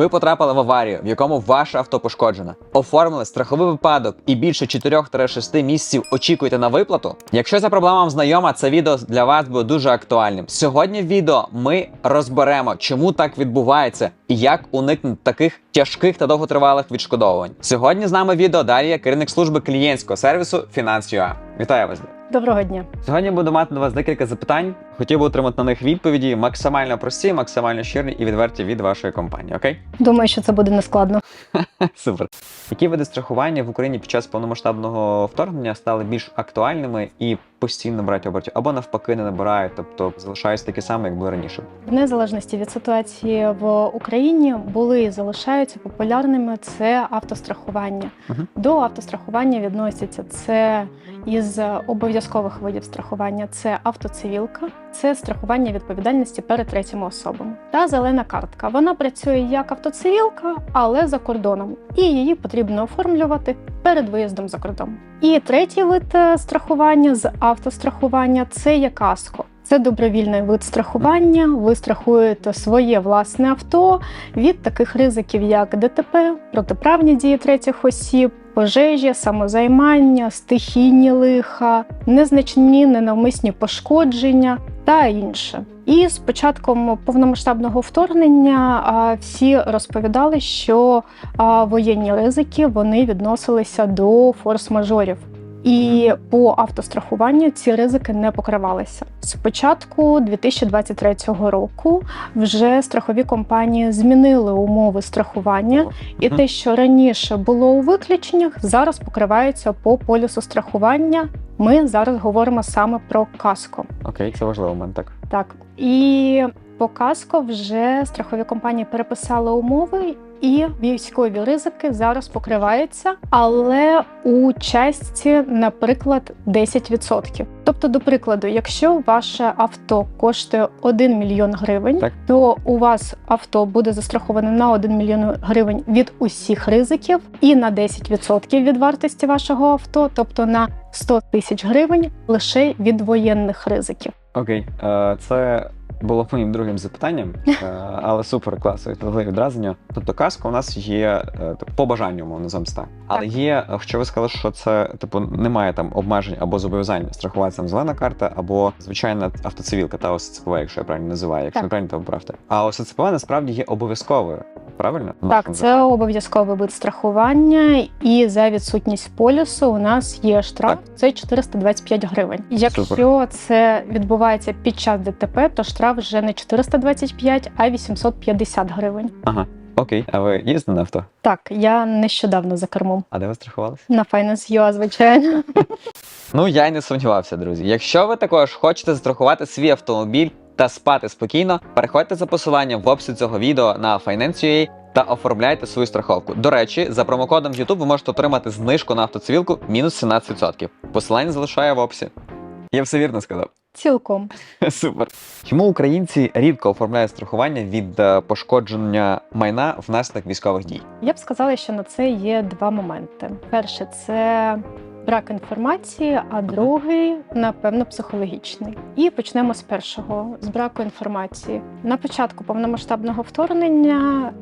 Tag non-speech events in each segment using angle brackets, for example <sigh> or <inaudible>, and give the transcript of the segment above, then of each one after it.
Ви потрапили в аварію, в якому ваше авто пошкоджено. Оформили страховий випадок і більше 4-6 місяців очікуєте на виплату. Якщо ця проблема вам знайома, це відео для вас буде дуже актуальним. Сьогодні в відео ми розберемо, чому так відбувається і як уникнути таких тяжких та довготривалих відшкодовувань. Сьогодні з нами відео Дар'я, керівник служби клієнтського сервісу Finance.ua. Вітаю вас. Доброго дня. Сьогодні буду мати до вас декілька запитань. Хотів би отримати на них відповіді максимально прості, максимально щирі і відверті від вашої компанії. Окей? Думаю, що це буде нескладно. <laughs> Супер. Які види страхування в Україні під час повномасштабного вторгнення стали більш актуальними і постійно набирають обертів, або навпаки не набирають, тобто залишаються такі самі, як були раніше? В незалежності від ситуації в Україні були і залишаються популярними це автострахування. Мгм. До автострахування відносяться це із обов'язкових видів страхування: це автоцивілка, це страхування відповідальності перед третіми особами. Та зелена картка. Вона працює як автоцивілка, але за кордоном, і її потрібно оформлювати перед виїздом за кордон. І третій вид е, страхування з автострахування це є каско. Це добровільний вид страхування. Ви страхуєте своє власне авто від таких ризиків, як ДТП, протиправні дії третіх осіб, пожежі, самозаймання, стихійні лиха, незначні ненавмисні пошкодження та інше. І з початком повномасштабного вторгнення всі розповідали, що воєнні ризики вони відносилися до форс-мажорів. І по автострахуванню ці ризики не покривалися. З початку 2023 року вже страхові компанії змінили умови страхування, і те, що раніше було у виключеннях, зараз покривається по полісу страхування. Ми зараз говоримо саме про каско. Окей, це важливий момент, так. Так і по каско вже страхові компанії переписали умови, і військові ризики зараз покриваються, але у частці, наприклад, 10%. Тобто, до прикладу, якщо ваше авто коштує 1 мільйон гривень, Так. то у вас авто буде застраховане на 1 мільйон гривень від усіх ризиків і на 10% від вартості вашого авто, тобто на 100 тисяч гривень лише від воєнних ризиків. Окей, е, це було моїм другим запитанням, <laughs> е, але супер класно відповіли відразу. нього. Тобто каска у нас є е, типу, по бажанню, мовно так. Але є, що ви сказали, що це типу немає там обмежень або зобов'язань страхуватися там зелена карта, або звичайна автоцивілка та ОСЦПВ, якщо я правильно називаю. Якщо Так. не правильно, то поправте. А ОСЦПВ насправді є обов'язковою. Правильно? Так, нашому це обов'язковий вид страхування, і за відсутність полісу у нас є штраф. Це 425 гривень. Якщо це відбувається під час ДТП, то штраф вже не 425, а 850 гривень. Ага, окей. А ви їздите на авто? Так, я нещодавно за кермом А де ви страхувалися? на Finance.ua, звичайно. <laughs> Ну я й не сумнівався, друзі. Якщо ви також хочете застрахувати свій автомобіль та спати спокійно, переходьте за посиланням в описі цього відео на Finance.ua та оформляйте свою страховку. До речі, за промокодом YouTube ви можете отримати знижку на автоцивілку мінус 17%. Посилання залишаю в описі. Я все вірно сказав. Цілком. <laughs> Супер. Чому українці рідко оформляють страхування від е, пошкодження майна внаслідок військових дій? Я б сказала, що на це є два моменти. Перше, це брак інформації, а другий, напевно, психологічний. І почнемо з першого з браку інформації. На початку повномасштабного вторгнення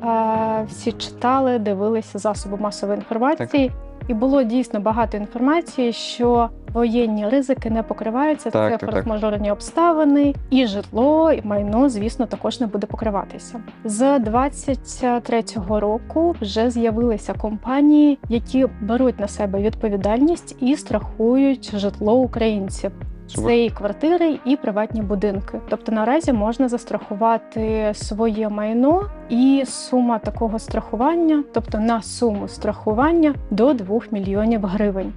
е, всі читали, дивилися засоби масової інформації. І було дійсно багато інформації, що воєнні ризики не покриваються. Так, це так, так. форс-мажорні обставини, і житло, і майно, звісно, також не буде покриватися. З 23-го року вже з'явилися компанії, які беруть на себе відповідальність і страхують житло українців. Це і квартири, і приватні будинки. Тобто наразі можна застрахувати своє майно, і сума такого страхування, тобто на суму страхування до 2 мільйонів гривень.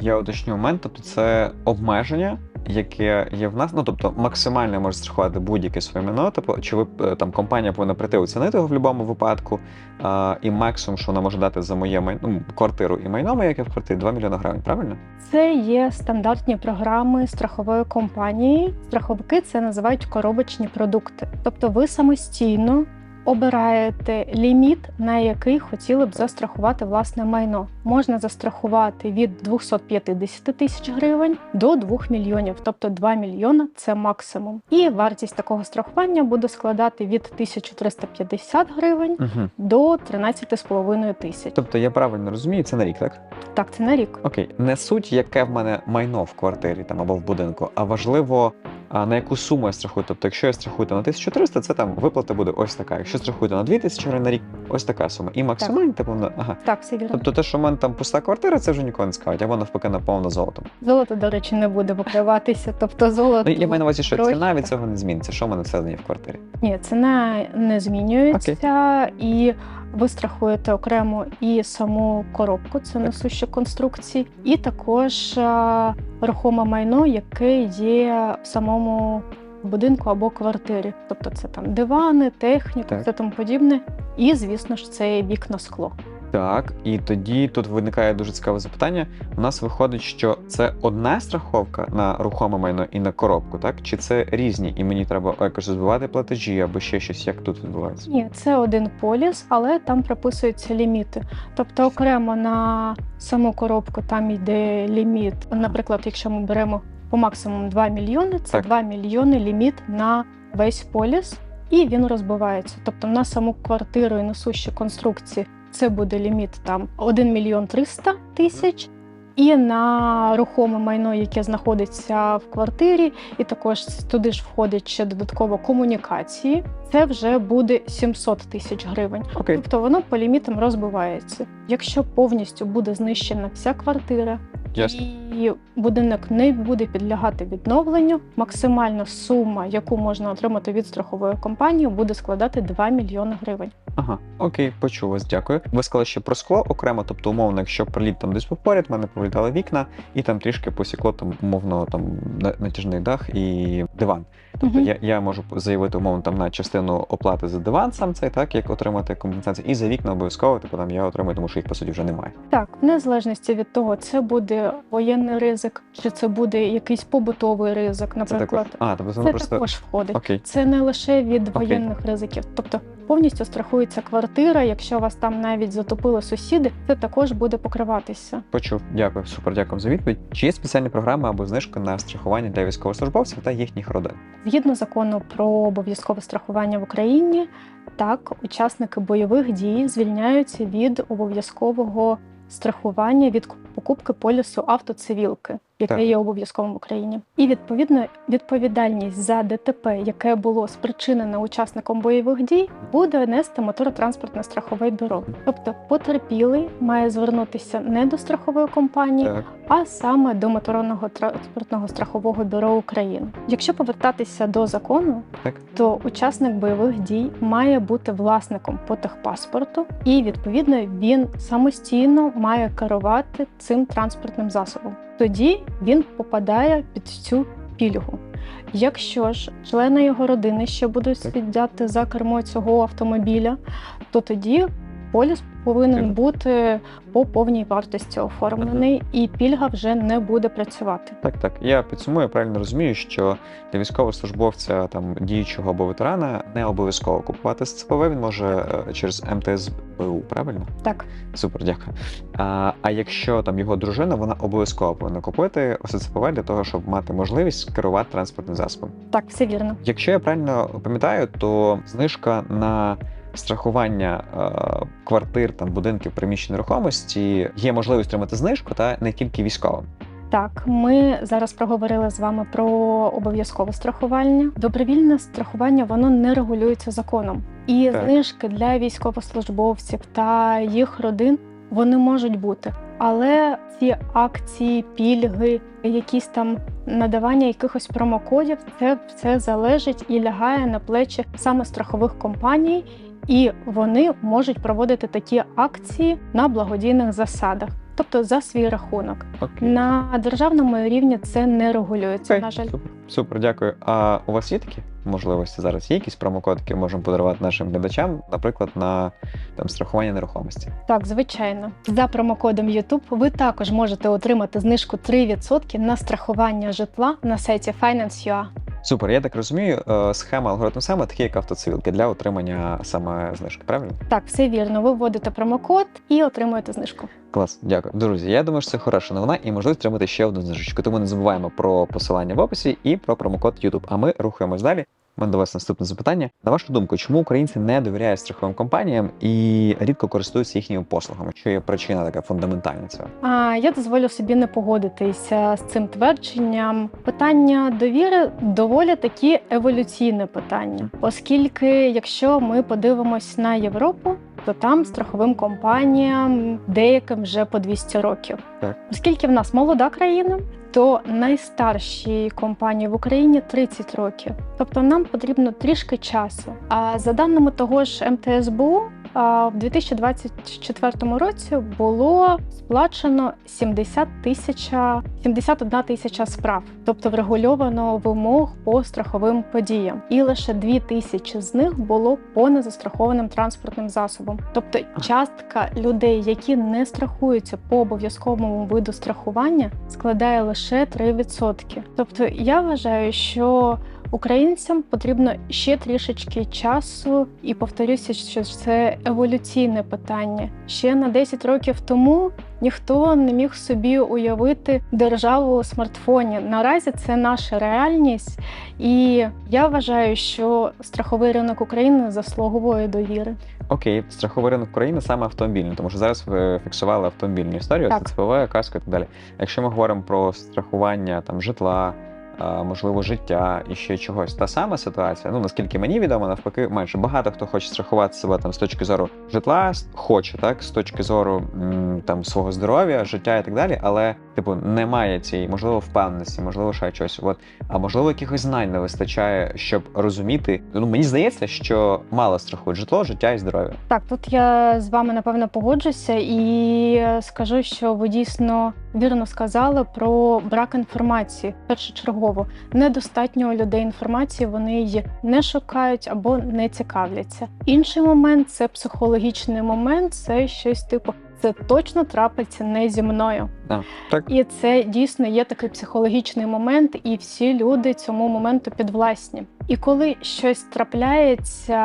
Я уточню момент, тобто це обмеження, яке є в нас. Ну тобто максимально може страхувати будь-яке своє майно. Тобто, чи ви е, там компанія повинна прийти оцінити його в будь-якому випадку. А, і максимум, що вона може дати за моє майно, ну, квартиру і майно моє, яке в квартирі, 2 мільйони гривень, правильно? Це є стандартні програми страхової компанії. Страховики це називають коробочні продукти. Тобто ви самостійно обираєте ліміт, на який хотіли б застрахувати власне майно. Можна застрахувати від 250 тисяч гривень до 2 мільйонів, тобто 2 мільйона це максимум. І вартість такого страхування буде складати від 1350 гривень Угу. до 13,5 тисяч. Тобто я правильно розумію, це на рік, так? Так, це на рік. Окей, не суть, яке в мене майно в квартирі там або в будинку, а важливо, а, на яку суму я страхую. Тобто, якщо я страхую на 1300, це там виплата буде ось така. Якщо страхуєте на 2000 гривень на рік, ось така сума. І максимальна, типу, на- ага. Так, все вірно. Тобто те, що в мене там пуста квартира, це вже нікого не цікавить, або навпаки наповнена золотом. Золото, до речі, не буде покриватися. Тобто золото Ну, я маю на увазі, що гроші, ціна від цього не зміниться. Що в мене всередині в квартирі? Ні, ціна не змінюється, і ви страхуєте окремо і саму коробку, це несущі конструкції, і також е, рухоме майно, яке є в самому будинку або квартирі. Тобто це там дивани, техніка, Так. все тому подібне. І, звісно ж, це вікна скло. Так, і тоді тут виникає дуже цікаве запитання. У нас виходить, що це одна страховка на рухоме майно і на коробку, так? Чи це різні, і мені треба якось збивати платежі або ще щось, як тут відбувається? Ні, це один поліс, але там прописуються ліміти. Тобто окремо на саму коробку там йде ліміт. Наприклад, якщо ми беремо по максимуму 2 мільйони, це Так. 2 мільйони ліміт на весь поліс, і він розбивається. Тобто на саму квартиру і несущі конструкції це буде ліміт там 1 мільйон 300 тисяч. І на рухоме майно, яке знаходиться в квартирі, і також туди ж входить ще додатково комунікації. Це вже буде 700 тисяч гривень. Окей, Тобто воно по лімітам розбивається. Якщо повністю буде знищена вся квартира ясно. і будинок не буде підлягати відновленню, максимальна сума, яку можна отримати від страхової компанії, буде складати 2 мільйони гривень. Ага, окей, почув вас, дякую. Ви сказали ще про скло окремо, тобто, умовно, якщо приліт там десь поряд, в мене повилітали вікна, і там трішки посікло там, умовно, там на- натяжний дах і диван. Тобто Мгм. я, я можу заявити умовно там на частину оплати за диван сам цей, так як отримати компенсацію, і за вікна обов'язково, типу там я отримую, тому що їх по суті вже немає. Так, в незалежності від того, це буде воєнний ризик, чи це буде якийсь побутовий ризик, Це також. наприклад. А, тобто Це просто також входить. окей. Це не лише від Окей. воєнних ризиків, тобто повністю страхується квартира. Якщо вас там навіть затопили сусіди, це також буде покриватися. Почув, дякую, супер, дякую за відповідь. Чи є спеціальні програми або знижки на страхування для військовослужбовців та їхніх родин? Згідно закону про обов'язкове страхування в Україні, так учасники бойових дій звільняються від обов'язкового страхування від покупки полісу автоцивілки, яке Так. є обов'язковим в Україні. І відповідно відповідальність за ДТП, яке було спричинене учасником бойових дій, буде нести моторотранспортне страхове бюро. Тобто потерпілий має звернутися не до страхової компанії, Так. а саме до моторного транспортного страхового бюро України. Якщо повертатися до закону, Так. то учасник бойових дій має бути власником по техпаспорту, і відповідно він самостійно має керувати цим транспортним засобом. Тоді він попадає під цю пільгу. Якщо ж члени його родини ще будуть сидіти за кермо цього автомобіля, то тоді поліс повинен бути по повній вартості оформлений, і пільга вже не буде працювати. Так, так. Я підсумую, правильно розумію, що для військовослужбовця там діючого або ветерана не обов'язково купувати СЦПВ, він може е, через МТСБУ, правильно? Так, Супер, дякую. А, а якщо там його дружина, вона обов'язково повинна купити СЦПВ для того, щоб мати можливість керувати транспортним засобом. так, все вірно. Якщо я правильно пам'ятаю, то знижка на страхування е, квартир, там будинків, приміщень нерухомості є можливість отримати знижку, та не тільки військовим. Так, ми зараз проговорили з вами про обов'язкове страхування. Добровільне страхування воно не регулюється законом, і Так. знижки для військовослужбовців та їх родин вони можуть бути. Але ці акції, пільги, якісь там надавання якихось промокодів, це все залежить і лягає на плечі саме страхових компаній, і вони можуть проводити такі акції на благодійних засадах, тобто за свій рахунок. Окей. На державному рівні це не регулюється. Окей, На жаль, Супер, супер, дякую. А у вас є такі можливості зараз? Є якісь промокоди, які можемо подарувати нашим глядачам, наприклад, на там страхування нерухомості? так звичайно. За промокодом YouTube ви також можете отримати знижку 3% на страхування житла на сайті Finance.ua. Супер, я так розумію, е, схема алгоритм саме такі, як автоцивілки для отримання саме знижки. Правильно? Так, все вірно. Ви вводите промокод і отримуєте знижку. Клас, дякую. Друзі, я думаю, що це хороша новина і можливість отримати ще одну знижечку. Тому не забуваємо про посилання в описі і про промокод YouTube. А ми рухаємось далі. У мене до вас наступне запитання. На вашу думку, чому українці не довіряють страховим компаніям і рідко користуються їхніми послугами? Що є причина така фундаментальна цього? А я дозволю собі не погодитися з цим твердженням. Питання довіри доволі такі еволюційне питання, оскільки, якщо ми подивимось на Європу, то там страховим компаніям деяким вже по 200 років. Так. Оскільки в нас молода країна, то найстаршій компанії в Україні 30 років. Тобто нам потрібно трішки часу. А за даними того ж МТСБУ, в 2024 році було сплачено 70 тисяча 71 тисяча справ, тобто врегульовано вимог по страховим подіям, і лише 2 тисячі з них було по незастрахованим транспортним засобам. Тобто частка людей, які не страхуються по обов'язковому виду страхування, складає лише 3%. Тобто я вважаю, що Українцям потрібно ще трішечки часу, і повторюся, що це еволюційне питання. Ще на 10 років тому ніхто не міг собі уявити державу у смартфоні. Наразі це наша реальність, і я вважаю, що страховий ринок України заслуговує довіри. Окей, страховий ринок України саме автомобільний, тому що зараз ви фіксували автомобільну історію, Так. ЦПВ, каско і так далі. Якщо ми говоримо про страхування там житла. А, Можливо, життя і ще чогось. Та сама ситуація. Ну наскільки мені відомо, навпаки, менше багато хто хоче страхувати себе там з точки зору житла, хоче так, з точки зору там свого здоров'я, життя і так далі. Але типу немає цієї можливо впевненості, можливо, ще чогось. От а можливо, якихось знань не вистачає, щоб розуміти. Ну мені здається, що мало страхують житло, життя і здоров'я. Так, тут я з вами напевно погоджуся і скажу, що ви дійсно вірно сказали про брак інформації. Першочергово недостатньо у людей інформації, вони її не шукають або не цікавляться. Інший момент це психологічний момент, це щось типу. Це точно трапиться не зі мною. А, так. І це дійсно є такий психологічний момент, і всі люди цьому моменту підвласні. І коли щось трапляється,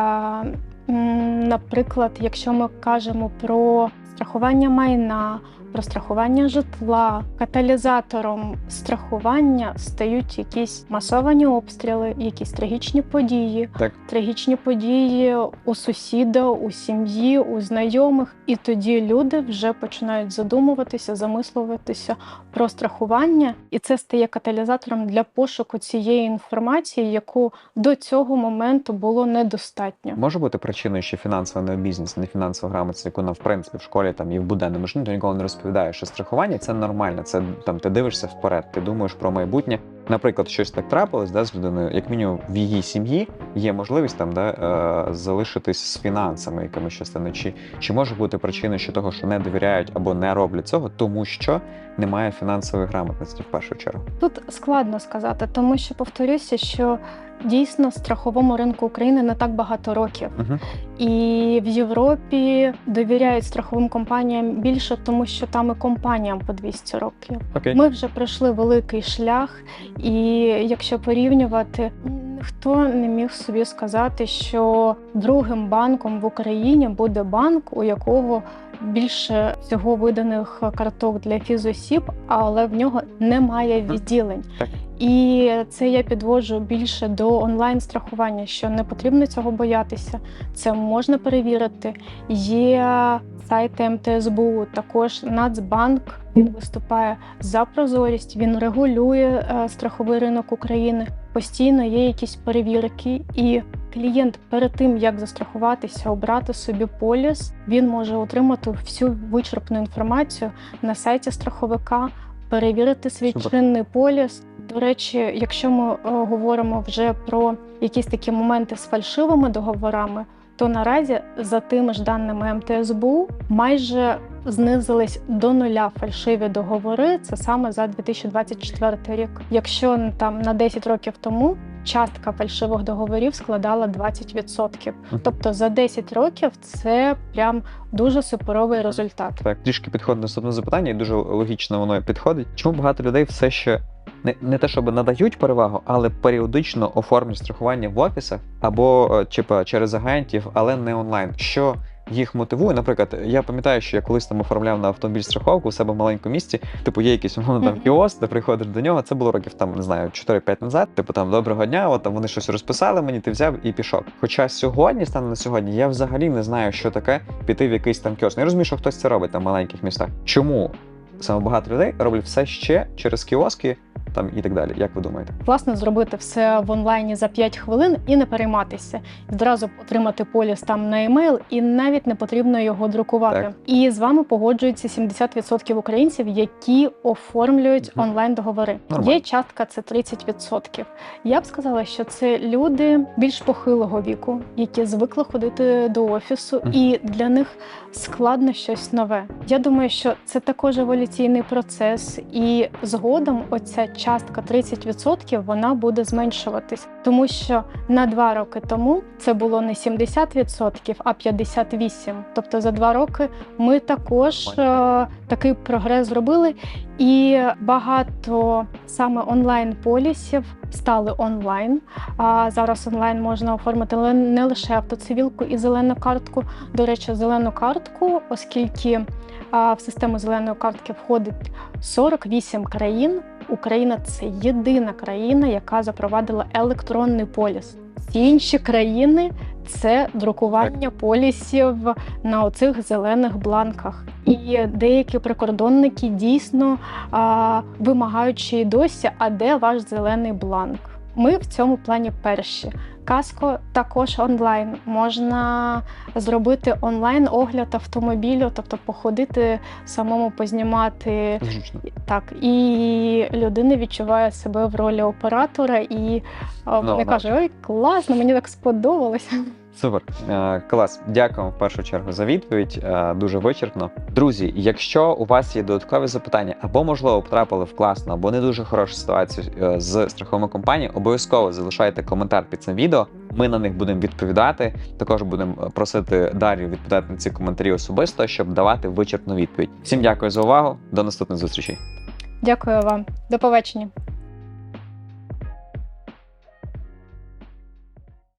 наприклад, якщо ми кажемо про страхування майна, про страхування житла, каталізатором страхування стають якісь масовані обстріли, якісь трагічні події, Так. трагічні події у сусіда, у сім'ї, у знайомих, і тоді люди вже починають задумуватися, замислюватися про страхування, і це стає каталізатором для пошуку цієї інформації, яку до цього моменту було недостатньо. Може бути причиною, що фінансова необізність, не фінансова грамотність, яку нам в принципі в школі там і в буденному житті ніколи не розповідає, що страхування це нормально. Це там ти дивишся вперед, ти думаєш про майбутнє. Наприклад, щось так трапилось, да, з людиною, як мінімум в її сім'ї є можливість там да, е, залишитись з фінансами, якимось частиною. Чи, чи може бути причиною що того, що не довіряють або не роблять цього, тому що немає фінансової грамотності в першу чергу. Тут складно сказати, тому що повторюся, що дійсно страховому ринку України не так багато років. Угу. І в Європі довіряють страховим компаніям більше, тому що там і компаніям по 200 років. Окей. Ми вже пройшли великий шлях, і якщо порівнювати, ніхто не міг собі сказати, що другим банком в Україні буде банк, у якого більше всього виданих карток для фізосіб, але в нього немає відділень. І це я підводжу більше до онлайн страхування, що не потрібно цього боятися. Це можна перевірити. Є сайти МТСБУ, також Нацбанк. Він виступає за прозорість, він регулює е, страховий ринок України. Постійно є якісь перевірки, і клієнт перед тим як застрахуватися, обрати собі поліс, він може отримати всю вичерпну інформацію на сайті страховика, перевірити свій чинний поліс. До речі, якщо ми е, говоримо вже про якісь такі моменти з фальшивими договорами, то наразі за тими ж даними МТСБУ майже знизились до нуля фальшиві договори. Це саме за 2024 рік. Якщо там на 10 років тому частка фальшивих договорів складала 20%. Тобто за 10 років це прям дуже суперовий результат. Так, трішки підходить наступне запитання, і дуже логічно воно підходить. Чому багато людей все ще не, не те, щоб надають перевагу, але періодично оформлюють страхування в офісах або е, типа через агентів, але не онлайн. Що їх мотивує, наприклад, я пам'ятаю, що я колись там оформляв на автомобіль страховку у себе в маленькому місті. Типу, є якийсь умовно там кіоск, де приходиш до нього. Це було років там, не знаю, 4-5 назад. Типу там доброго дня, от там вони щось розписали мені, ти взяв і пішов. Хоча сьогодні, станом на сьогодні, я взагалі не знаю, що таке піти в якийсь там кіоск. Я розумію, що хтось це робить там в маленьких містах. Чому саме багато людей роблять все ще через кіоски там і так далі? Як ви думаєте? Класно зробити все в онлайні за 5 хвилин і не перейматися. Зразу отримати поліс там на емейл, і навіть не потрібно його друкувати. Так. І з вами погоджуються 70% українців, які оформлюють Мгм. онлайн договори. Нормально. Є частка це 30%. Я б сказала, що це люди більш похилого віку, які звикли ходити до офісу, Мгм. і для них складно щось нове. Я думаю, що це також еволюційний процес, і згодом оця частка 30% вона буде зменшуватись, тому що на два роки тому це було не 70%, а 58%. Тобто за два роки ми також е, такий прогрес зробили, і багато саме онлайн полісів стали онлайн. А зараз онлайн можна оформити не лише автоцивілку і зелену картку. До речі, зелену картку, оскільки в систему зеленої картки входить 48 країн. Україна це єдина країна, яка запровадила електронний поліс. Всі інші країни це друкування полісів на оцих зелених бланках. І деякі прикордонники дійсно а, вимагають ще й досі, а де ваш зелений бланк? Ми в цьому плані перші. Каско також онлайн. Можна зробити онлайн огляд автомобілю, тобто походити самому познімати Зручно. так, і людина відчуває себе в ролі оператора і Ну, не каже: Ой, класно, мені так сподобалося. Супер, Е, клас. Дякую в першу чергу за відповідь. Е, Дуже вичерпно. Друзі, якщо у вас є додаткові запитання, або можливо потрапили в класну, або не дуже хорошу ситуацію е, з страховими компаніями, обов'язково залишайте коментар під цим відео. Ми на них будемо відповідати. Також будемо просити Дар'ю відповідати на ці коментарі особисто, щоб давати вичерпну відповідь. Всім дякую за увагу. До наступних зустрічей. Дякую вам. До побачення.